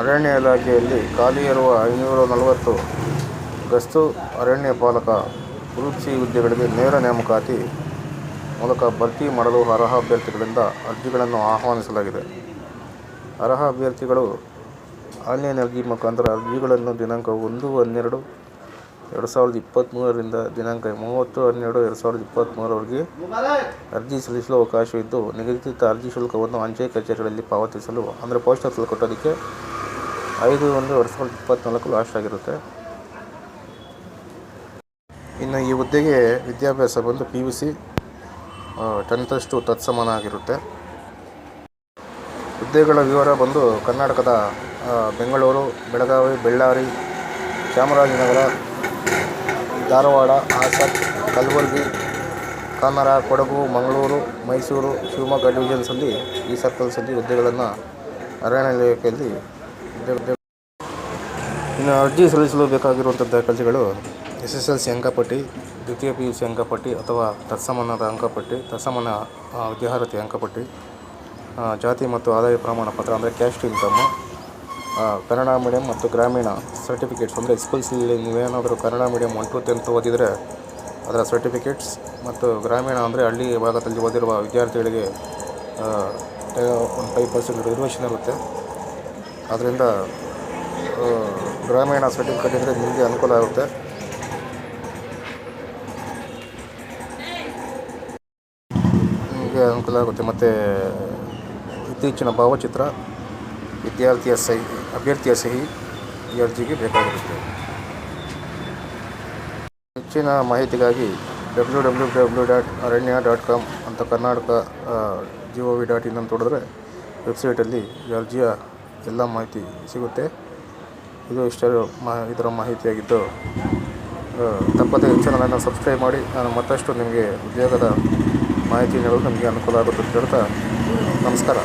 ಅರಣ್ಯ ಇಲಾಖೆಯಲ್ಲಿ ಖಾಲಿ ಇರುವ ಐನೂರ ನಲವತ್ತು ಗಸ್ತು ಅರಣ್ಯ ಪಾಲಕ ವೃತ್ತಿ ಹುದ್ದೆಗಳಿಗೆ ನೇರ ನೇಮಕಾತಿ ಮೂಲಕ ಭರ್ತಿ ಮಾಡಲು ಅರ್ಹ ಅಭ್ಯರ್ಥಿಗಳಿಂದ ಅರ್ಜಿಗಳನ್ನು ಆಹ್ವಾನಿಸಲಾಗಿದೆ. ಅರ್ಹ ಅಭ್ಯರ್ಥಿಗಳು ಆನ್ಲೈನ್ ಅರ್ಜಿ ಮುಖಾಂತರ ಅರ್ಜಿಗಳನ್ನು ದಿನಾಂಕ ಒಂದು ಹನ್ನೆರಡು ಎರಡು ಸಾವಿರದ ಇಪ್ಪತ್ತ್ಮೂರರಿಂದ ದಿನಾಂಕ ಮೂವತ್ತು ಹನ್ನೆರಡು ಎರಡು ಸಾವಿರದ ಇಪ್ಪತ್ತ್ಮೂರವರೆಗೆ ಅರ್ಜಿ ಸಲ್ಲಿಸಲು ಅವಕಾಶವಿದ್ದು, ನಿಗದಿತ ಅರ್ಜಿ ಶುಲ್ಕವನ್ನು ಅಂಚೆ ಕಚೇರಿಗಳಲ್ಲಿ ಪಾವತಿಸಲು ಅಂದರೆ ಪೋಸ್ಟ್ ಆಫೀಸಲ್ಲಿ ಕಟ್ಟೋದಕ್ಕೆ ಐದು ಒಂದು ಎರಡು ಸಾವಿರದ ಇಪ್ಪತ್ತ್ನಾಲ್ಕು ಲಾಸ್ಟ್ ಆಗಿರುತ್ತೆ. ಇನ್ನು ಈ ಹುದ್ದೆಗೆ ವಿದ್ಯಾಭ್ಯಾಸ ಬಂದು ಪಿ ಯು ಸಿ ಟೆಂತಷ್ಟು ತತ್ಸಮಾನ ಆಗಿರುತ್ತೆ. ಹುದ್ದೆಗಳ ವಿವರ ಬಂದು ಕರ್ನಾಟಕದ ಬೆಂಗಳೂರು, ಬೆಳಗಾವಿ, ಬಳ್ಳಾರಿ, ಚಾಮರಾಜನಗರ, ಧಾರವಾಡ, ಹಾಸನ, ಕಲಬುರಗಿ, ಕನ್ನಡ, ಕೊಡಗು, ಮಂಗಳೂರು, ಮೈಸೂರು, ಶಿವಮೊಗ್ಗ ಡಿವಿಷನ್ಸಲ್ಲಿ ಈ ಸರ್ಕಲ್ಸಲ್ಲಿ ಹುದ್ದೆಗಳನ್ನು ಅರಣ್ಯ ಇಲಾಖೆಯಲ್ಲಿ ಇನ್ನು ಅರ್ಜಿ ಸಲ್ಲಿಸಲು ಬೇಕಾಗಿರುವಂಥ ದಾಖಲೆಗಳು ಎಸ್ ಎಸ್ ಎಲ್ ಸಿ ಅಂಕಪಟ್ಟಿ, ದ್ವಿತೀಯ ಪಿ ಯು ಸಿ ಅಂಕಪಟ್ಟಿ ಅಥವಾ ತತ್ಸಮಾನದ ಅಂಕಪಟ್ಟಿ ತತ್ಸಮಾನ ವಿದ್ಯಾರ್ಹತೆ ಅಂಕಪಟ್ಟಿ ಜಾತಿ ಮತ್ತು ಆದಾಯ ಪ್ರಮಾಣ ಪತ್ರ ಅಂದರೆ ಕ್ಯಾಸ್ಟ್ ಇನ್ಕಮ್ಮು ಕನ್ನಡ ಮೀಡಿಯಂ ಮತ್ತು ಗ್ರಾಮೀಣ ಸರ್ಟಿಫಿಕೇಟ್ಸ್ ಅಂದರೆ ಸ್ಕೂಲ್ಸಲ್ಲಿ ನೀವೇನಾದರೂ Kannada medium one to tenth ಓದಿದರೆ ಅದರ ಸರ್ಟಿಫಿಕೇಟ್ಸ್ ಮತ್ತು ಗ್ರಾಮೀಣ ಅಂದರೆ ಹಳ್ಳಿ ಭಾಗದಲ್ಲಿ ಓದಿರುವ ವಿದ್ಯಾರ್ಥಿಗಳಿಗೆ ಒಂದು ಫೈವ್ ಪರ್ಸೆಂಟ್ ರಿಸರ್ವೇಷನ್ ಇರುತ್ತೆ. ಆದ್ದರಿಂದ ಗ್ರಾಮೀಣ ಸರ್ಟಿಫಿಕೇಟ್ ಕಟ್ಟಿದರೆ ನಿಮಗೆ ಅನುಕೂಲ ಆಗುತ್ತೆ. ನಿಮಗೆ ಅನುಕೂಲ ಆಗುತ್ತೆ. ಮತ್ತು ಇತ್ತೀಚಿನ ಭಾವಚಿತ್ರ, ವಿದ್ಯಾರ್ಥಿಯ ಸಹಿ, ಅಭ್ಯರ್ಥಿಯ ಸಹಿ, ಈ ಅರ್ಜಿಗೆ ಬೇಕಾಗಿರುತ್ತೆ. ಹೆಚ್ಚಿನ ಮಾಹಿತಿಗಾಗಿ W W W dot Aranya dot com ಅಂತ Karnataka G O V dot in ಅಂತ ವೆಬ್ಸೈಟಲ್ಲಿ ಈ ಅರ್ಜಿಯ ಎಲ್ಲ ಮಾಹಿತಿ ಸಿಗುತ್ತೆ. ಇದು ಇಷ್ಟು ಮಾ, ಇದರ ಮಾಹಿತಿಯಾಗಿದ್ದು ತಪ್ಪದೆ ಚಾನಲನ್ನು ಸಬ್ಸ್ಕ್ರೈಬ್ ಮಾಡಿ. ನಾನು ಮತ್ತಷ್ಟು ನಿಮಗೆ ಉದ್ಯೋಗದ ಮಾಹಿತಿ ನೀಡಲು ನಮಗೆ ಅನುಕೂಲ ಆಗುತ್ತೆ ಅಂತ ಹೇಳ್ತಾ ನಮಸ್ಕಾರ.